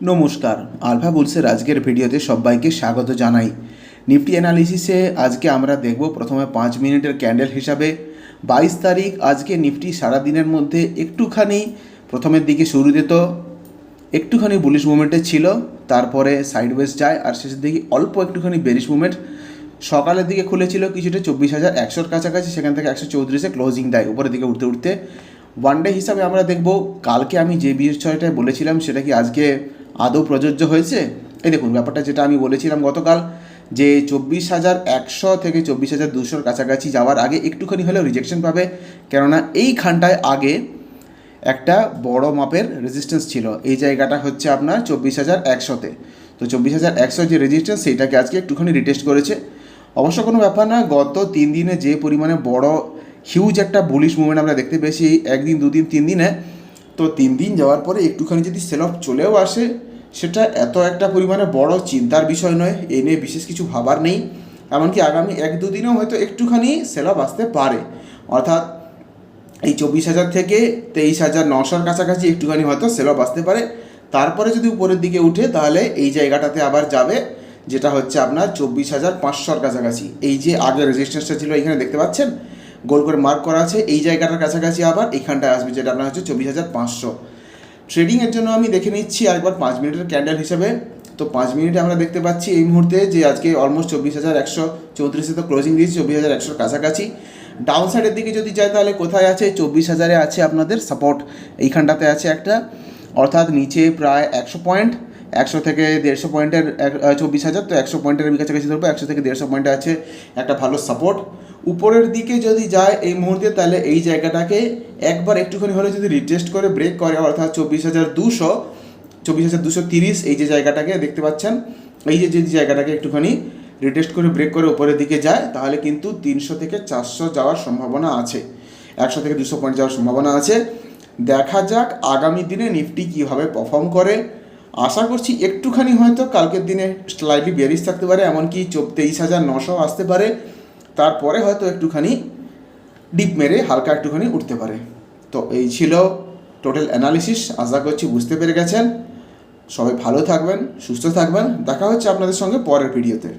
নমস্কার, আলফা বুলসের আজকের ভিডিওতে সবাইকে স্বাগত জানাই। নিফটি অ্যানালিসিসে আজকে আমরা দেখব প্রথমে পাঁচ মিনিটের ক্যান্ডেল হিসাবে। বাইশ তারিখ আজকে নিফটি সারাদিনের মধ্যে একটুখানি প্রথমের দিকে শুরুতে তো একটুখানি বুলিশ মুভমেন্টে ছিল, তারপরে সাইডওয়েজ যায়, আর শেষের দিকে অল্প একটুখানি বেরিশ মুভমেন্ট সকালের দিকে খুলেছিল, কিছুটা চব্বিশ হাজার একশোর কাছাকাছি, সেখান থেকে একশো চৌত্রিশে ক্লোজিং দেয়, উপরের দিকে উঠতে উঠতে। ওয়ান ডে হিসাবে আমরা দেখব, কালকে আমি যে বিষয়টা বলেছিলাম, সেটা কি আজকে আদৌ প্রযোজ্য হয়েছে? এই দেখুন, ব্যাপারটা যেটা আমি বলেছিলাম গতকাল, যে চব্বিশ হাজার একশো থেকে চব্বিশ হাজার দুশোর কাছাকাছি যাওয়ার আগে একটুখানি হলেও রিজেকশন পাবে। কেননা এইখানটায় আগে একটা বড় মাপের রেজিস্ট্যান্স ছিল। এই জায়গাটা হচ্ছে আপনার চব্বিশ হাজার একশোতে। তো চব্বিশ হাজার একশো যে রেজিস্ট্যান্স সেইটাকে আজকে একটুখানি রিটেস্ট করেছে। অবশ্য কোনো ব্যাপার না, গত তিন দিনে যে পরিমাণে বড় হিউজ একটা বুলিশ মুভমেন্ট আমরা দেখতে পেয়েছি, একদিন, দুদিন, তিন দিনে। তো তিন দিন যাওয়ার পরে একটুখানি যদি সেল অফ চলেও আসে, সেটা এত একটা পরিমাণে বড় চিন্তার বিষয় নয়, এ নিয়ে বিশেষ কিছু ভাবার নেই। এমনকি আগামী এক দুদিনেও হয়তো একটুখানি সেল অফ আসতে পারে। অর্থাৎ এই চব্বিশ হাজার থেকে তেইশ হাজার নশোর কাছাকাছি একটুখানি হয়তো সেল অফ আসতে পারে। তারপরে যদি উপরের দিকে উঠে, তাহলে এই জায়গাটাতে আবার যাবে, যেটা হচ্ছে আপনার চব্বিশ হাজার পাঁচশোর কাছাকাছি। এই যে আগে রেজিস্ট্যান্সটা ছিল, এখানে দেখতে পাচ্ছেন? গোল করে মার্ক করা আছে। এই জায়গাটার কাছাকাছি আবার এইখানটায় আসবে, যেটা আপনার হচ্ছে চব্বিশ হাজার পাঁচশো। ট্রেডিংয়ের জন্য আমি দেখে নিচ্ছি আরেকবার পাঁচ মিনিটের ক্যান্ডেল হিসেবে। তো পাঁচ মিনিটে আমরা দেখতে পাচ্ছি এই মুহূর্তে যে আজকে অলমোস্ট চব্বিশ হাজার একশো চৌত্রিশে তো ক্লোজিং দিয়েছি, চব্বিশ হাজার একশোর কাছাকাছি। ডাউন সাইডের দিকে যদি যায় তাহলে কোথায় আছে? চব্বিশ হাজারে আছে আপনাদের সাপোর্ট এইখানটাতে আছে একটা। অর্থাৎ নিচে প্রায় একশো পয়েন্ট একশো থেকে দেড়শো পয়েন্টের চব্বিশ হাজার। তো একশো পয়েন্টের আমি কাছাকাছি ধরবো, একশো থেকে দেড়শো পয়েন্টে আছে একটা ভালো সাপোর্ট উপরের দিকে যদি যায় এই মুহূর্তে, তাহলে এই জায়গাটাকে একবার একটুখানি হলে যদি রিটেস্ট করে, ব্রেক করে, অর্থাৎ চব্বিশ হাজার দুশো, চব্বিশ হাজার দুশো তিরিশ, এই যে জায়গাটাকে দেখতে পাচ্ছেন, এই যে যদি জায়গাটাকে একটুখানি রিটেস্ট করে, ব্রেক করে উপরের দিকে যায়, তাহলে কিন্তু তিনশো থেকে চারশো যাওয়ার সম্ভাবনা আছে। একশো থেকে দুশো পয়েন্ট যাওয়ার সম্ভাবনা আছে। দেখা যাক আগামী দিনে নিফটি কীভাবে পারফর্ম করে। আশা করছি একটুখানি হয়তো কালকের দিনে স্লাইডলি বেরিস থাকতে পারে, এমনকি চব তেইশ হাজার নশো আসতে পারে। তারপরে হয়তো একটুখানি ডিপ মেরে হালকা একটুখানি উঠতে পারে। তো এই ছিল টোটাল অ্যানালিসিস আশা করছি বুঝতে পেরে গেছেন। সবাই ভালো থাকবেন, সুস্থ থাকবেন। দেখা হচ্ছে আপনাদের সঙ্গে পরের ভিডিওতে